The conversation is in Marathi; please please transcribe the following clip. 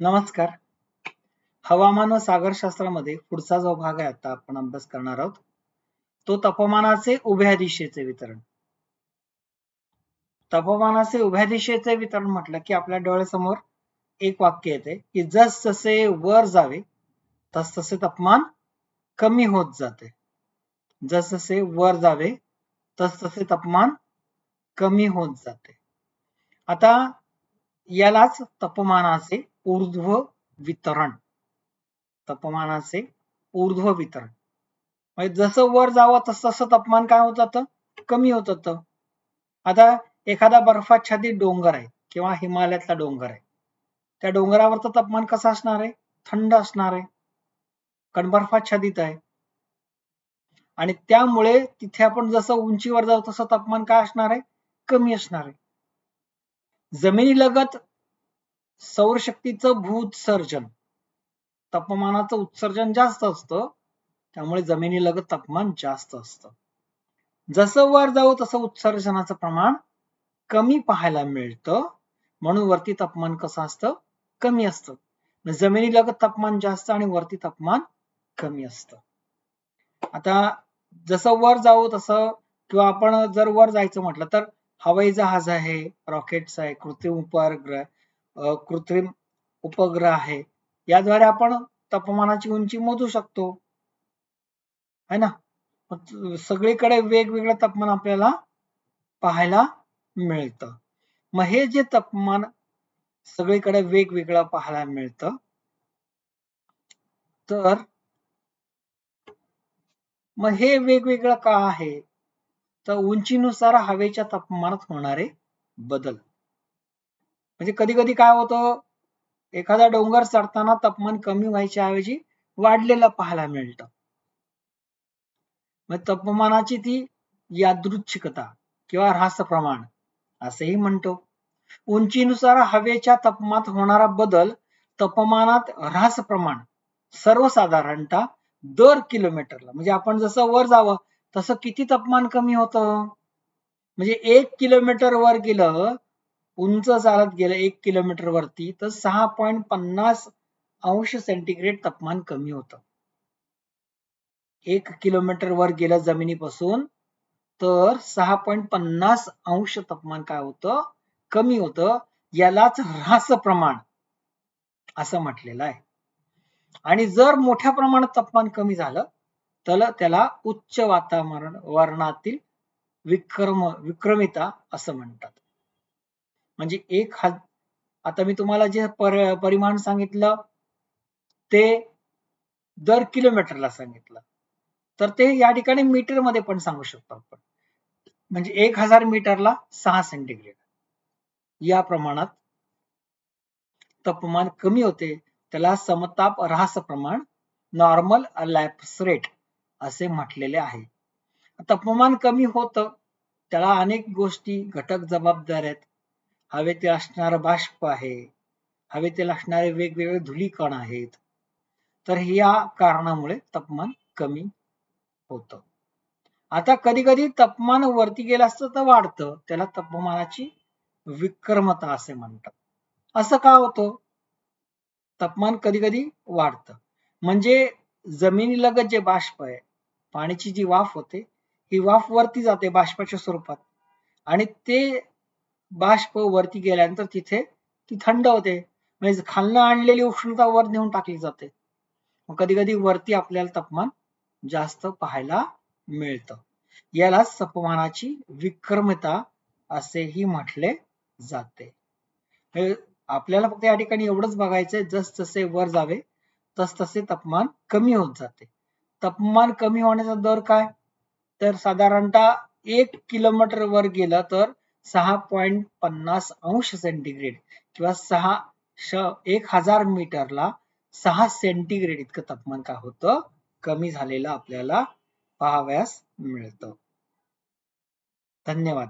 नमस्कार. हवामान व सागरशास्त्रामध्ये पुढचा जो भाग आहे आता आपण अभ्यास करणार आहोत. तो तापमानाचे उभ्या दिशेचे वितरण. तापमानाचे उभ्या दिशेचे वितरण म्हटलं की आपल्या डोळ्यासमोर एक वाक्य येते की जस जसे वर जावे तस तसे तापमान कमी होत जाते. जस जसे वर जावे तस तसे तापमान कमी होत जाते. आता यालाच तापमानाचे ऊर्ध्व वितरण. तापमानाचे ऊर्ध्व वितरण. म्हणजे जसं वर जावं तस तसं तापमान काय होत जातं? कमी होत जातं. आता एखादा बर्फाच्छादित डोंगर आहे किंवा हिमालयातला डोंगर आहे. त्या डोंगरावरचं तापमान कसं असणार आहे? थंड असणार आहे. कारण बर्फाच्छादित आहे. आणि त्यामुळे तिथे आपण जसं उंचीवर जाऊ तसं तापमान काय असणार आहे? कमी असणार आहे. जमिनीलगत सौरशक्तीचं भूत्सर्जन तापमानाचं उत्सर्जन जास्त असतं त्यामुळे जमिनीलगत तापमान जास्त असतं. जसं वर जाऊ तसं उत्सर्जनाचं प्रमाण कमी पाहायला मिळतं म्हणून वरती तापमान कसं असतं? कमी असतं. जमिनीलगत तापमान जास्त आणि वरती तापमान कमी असतं. आता जसं वर जाऊ तसं किंवा आपण जर वर जायचं म्हटलं तर हवाई जहाज आहे रॉकेट्स आहे कृत्रिम उपग्रह कृत्रिम उपग्रह आहे. याद्वारे आपण तापमानाची उंची मोजू शकतो. है ना? सगळीकडे वेगवेगळं तापमान आपल्याला पाहायला मिळतं. मग हे जे तापमान सगळीकडे वेगवेगळं पाहायला मिळतं. तर मग हे वेगवेगळं का आहे? तर उंचीनुसार हवेच्या तापमानात होणारे बदल. म्हणजे कधी कधी काय होतं एखादा डोंगर चढताना तापमान कमी व्हायच्या ऐवजी वाढलेलं पाहायला मिळतं. मग तापमानाची ती यादृच्छिकता किंवा ऱ्हास प्रमाण असेही म्हणतो. उंचीनुसार हवेच्या तापमानात होणारा बदल तापमानात ऱ्हास प्रमाण सर्वसाधारणतः दर किलोमीटरला म्हणजे आपण जसं वर जावं तसं किती तापमान कमी होतं? म्हणजे एक किलोमीटर वर गेलं उंच चालत गेलं एक किलोमीटर वरती तर सहा पॉईंट पन्नास अंश सेंटीग्रेड तापमान कमी होतं. एक किलोमीटर वर गेलं जमिनीपासून तर सहा पॉईंट पन्नास अंश तापमान काय होतं? कमी होतं. यालाच ऱ्हास प्रमाण असं म्हटलेलं आहे. आणि जर मोठ्या प्रमाणात तापमान कमी झालं तर त्याला उच्च वातावरण वर्णातील विक्रम विक्रमिता असं म्हणतात. म्हणजे एक आता मी तुम्हाला जे पर परिमाण सांगितलं ते दर किलोमीटरला सांगितलं. तर ते या ठिकाणी मीटरमध्ये पण सांगू शकतो आपण. म्हणजे एक हजार मीटरला सहा सेंटीग्रेड. या प्रमाणात तापमान कमी होते त्याला समताप ऱ्हास प्रमाण नॉर्मल लॅप्स रेट असे म्हटलेले आहे. तापमान कमी होतं त्याला अनेक गोष्टी घटक जबाबदार आहेत. हवेतील असणारं बाष्प आहे. हवेतील असणारे वेगवेगळे धुलीकण आहेत. तर या कारणामुळे तापमान कमी होतं. आता कधी कधी तापमान वरती गेलं असतं तर वाढतं. त्याला तापमानाची विक्रमता असे म्हणतात. असं का होतं? तापमान कधी कधी वाढतं. म्हणजे जमिनीलगत जे बाष्प आहे पाण्याची जी वाफ होते ही वाफ वरती जाते बाष्पाच्या स्वरूपात. आणि ते बाष्प वरती गेल्यानंतर तिथे ती थंड होते. म्हणजे खालनं आणलेली उष्णता वर नेऊन टाकली जाते. मग कधी कधी वरती आपल्याला तापमान जास्त पाहायला मिळतं. याला तापमानाची विक्रमता असेही म्हटले जाते. आपल्याला फक्त या ठिकाणी एवढंच बघायचंय जस जसे वर जावे तस तसे तापमान कमी होत जाते. तापमान कमी होण्याचा दर काय? तर साधारणतः एक किलोमीटर वर गेलं तर सहा पॉइंट पन्नास अंश सेंटीग्रेड किंवा सहा श एक हजार मीटरला सहा सेंटीग्रेड इतकं तापमान का होतं? कमी झालेलं आपल्याला पाहाव्यास मिळतं. धन्यवाद.